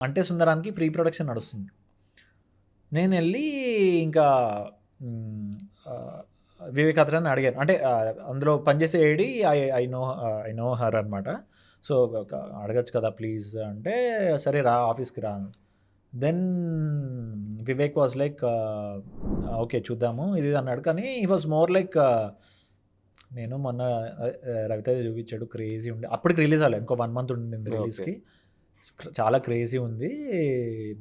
అంటే సుందరానికి pre production నడుస్తుంది. నేను వెళ్ళి ఇంకా మ్, ఆ, వివేక్ అతని అడిగాను. అంటే అందులో పనిచేసే AD I I know I know her అనమాట సో అడగచ్చు కదా ప్లీజ్ అంటే సరే రా ఆఫీస్కి రా then Vivek was like okay చూద్దాము ఇది అన్నాడు. కానీ ఈ వాజ్ మోర్ లైక్ నేను మొన్న రవితేజ చూపించాడు క్రేజీ ఉండే అప్పటికి రిలీజ్ అవ్వలేదు ఇంకో వన్ మంత్ ఉండింది రిలీజ్కి. చాలా క్రేజీ ఉంది.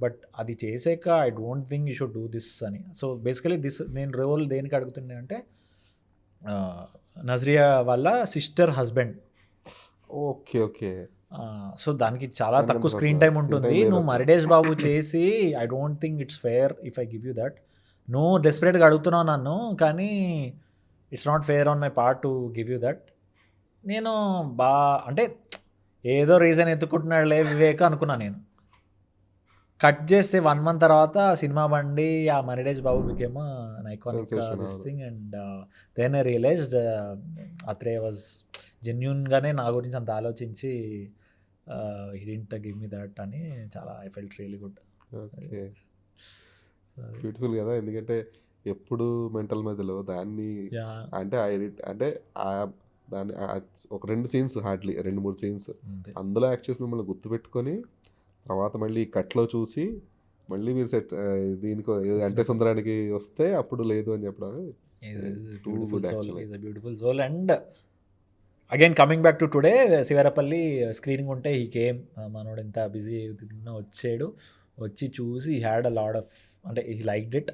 బట్ అది చేసాక I don't think you should do this అని. సో బేసికలీ దిస్ నేను రోల్ దేనికి అడుగుతున్నా అంటే నజరియా వాళ్ళ sister husband. Okay okay. So దానికి చాలా తక్కువ స్క్రీన్ టైం ఉంటుంది. నువ్వు. మరిడేష్ బాబు చేసి I don't think it's fair if I give you that. నువ్వు డెస్పరేట్గా అడుగుతున్నావు నన్ను కానీ it's not fair on my part to give you that. నేను బా అంటే ఏదో రీజన్ ఎత్తుకుంటున్నాడులే వివేక్ అనుకున్నా నేను. కట్ చేస్తే వన్ మంత్ తర్వాత సినిమా బండి ఆ మరిడేజ్ బాబు became iconic this. Thing and then I realized Atre was జెన్యున్గానే నా గురించి అంత ఆలోచించి హిడింట్ గివ్ మీ దట్ అని చాలా I felt really good beautiful కదా ఎందుకంటే ఎప్పుడు మెంటల్ మధ్యలో దాన్ని అంటే అంటే దాన్ని ఒక రెండు సీన్స్ హార్డ్లీ రెండు మూడు సీన్స్. అందులో యాక్ట్ చేసి మిమ్మల్ని గుర్తుపెట్టుకొని తర్వాత మళ్ళీ కట్లో చూసి మళ్ళీ మీరు సెట్ దీనికి అంటే సుందరానికి వస్తే అప్పుడు లేదు అని చెప్పడం beautiful soul and again coming back to today Shivarapalli screening ఉంటే ఈ కేమ్ మనోడు ఎంత బిజీ వచ్చాడు. వచ్చి చూసి హ్యాడ్ అ లాడ్ ఆఫ్ అంటే ఈ లైక్ ఇట్